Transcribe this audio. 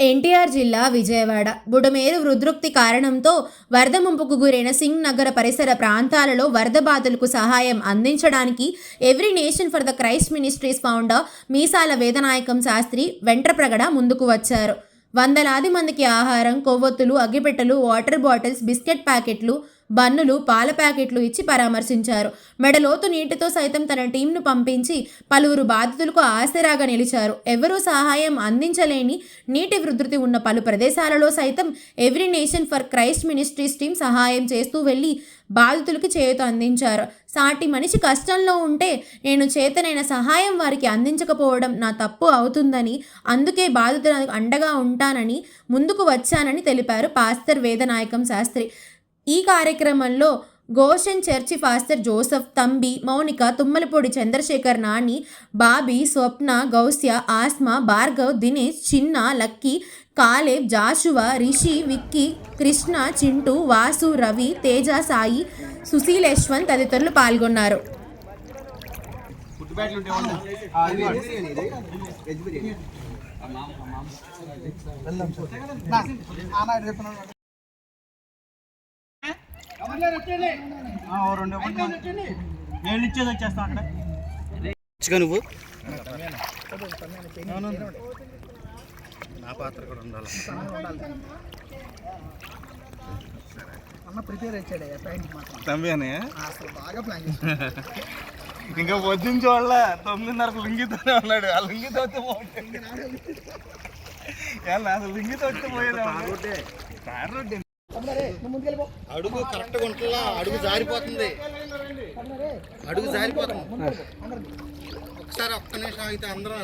ఎన్టీఆర్ జిల్లా విజయవాడ. బుడమేరు వృద్రుక్తి కారణంతో వరద ముంపుకు గురైన సింగ్ నగర పరిసర ప్రాంతాలలో వరద బాధితులకు సహాయం అందించడానికి Every Nation for the Christ Ministries founder Meesala Vedanayakam Sastri Ventrapragada ముందుకు వచ్చారు. వందలాది మందికి ఆహారం కొవ్వొత్తులు అగ్గిపెట్టెలు వాటర్ బాటిల్స్ బిస్కెట్ ప్యాకెట్లు బన్నులు పాల ప్యాకెట్లు ఇచ్చి పరామర్శించారు. మెడలోతు నీటితో సైతం తన టీంను పంపించి పలువురు బాధితులకు ఆసరాగా నిలిచారు. ఎవరూ సహాయం అందించలేని నీటి వృద్ధి ఉన్న పలు ప్రదేశాలలో సైతం Every Nation for Christ Ministries team సహాయం చేస్తూ వెళ్ళి బాధితులకు చేయుత అందించారు. సాటి మనిషి కష్టంలో ఉంటే నేను చేతనైన సహాయం వారికి అందించకపోవడం నా తప్పు అవుతుందని అందుకే బాధితులకు అండగా ఉంటానని ముందుకు వచ్చానని తెలిపారు పాస్తర్ వేదనాయకం శాస్త్రి. ఈ కార్యక్రమంలో Goshen church pastor Joseph Thambi Mounika Tummalapudi Chandrashekar Nani Bobby Swapna Gousya Asma Bhargav Dinesh చిన్న Lucky Caleb Joshua Rishi Vicky Krishna Chintu Vasu Ravi Teja Sai Sushil Yashwant తదితరులు పాల్గొన్నారు. నేను ఇచ్చేది ఇచ్చుకో నువ్వు నా పాత్ర కూడా ఉండాలి అన్న ప్రిపేర్ వచ్చాడు ప్యాంట్ మాత్రం తమ్మి అని అసలు బాగా ప్లాన్ ఇంకా పొద్దున్న చూడాల తొమ్మిదిన్నరకు లుంగితోనే ఉన్నాడు ఆ లుంగితో బాగుంటుంది అసలు లుంగితో వస్తే పోయేది తార్ అడుగు కరెక్ట్గా ఉంటుందా? అడుగు జారిపోతుంది. అడుగు జారిపోతుంది. ఒకసారి ఒక్క నిమిషం అయితే అందరం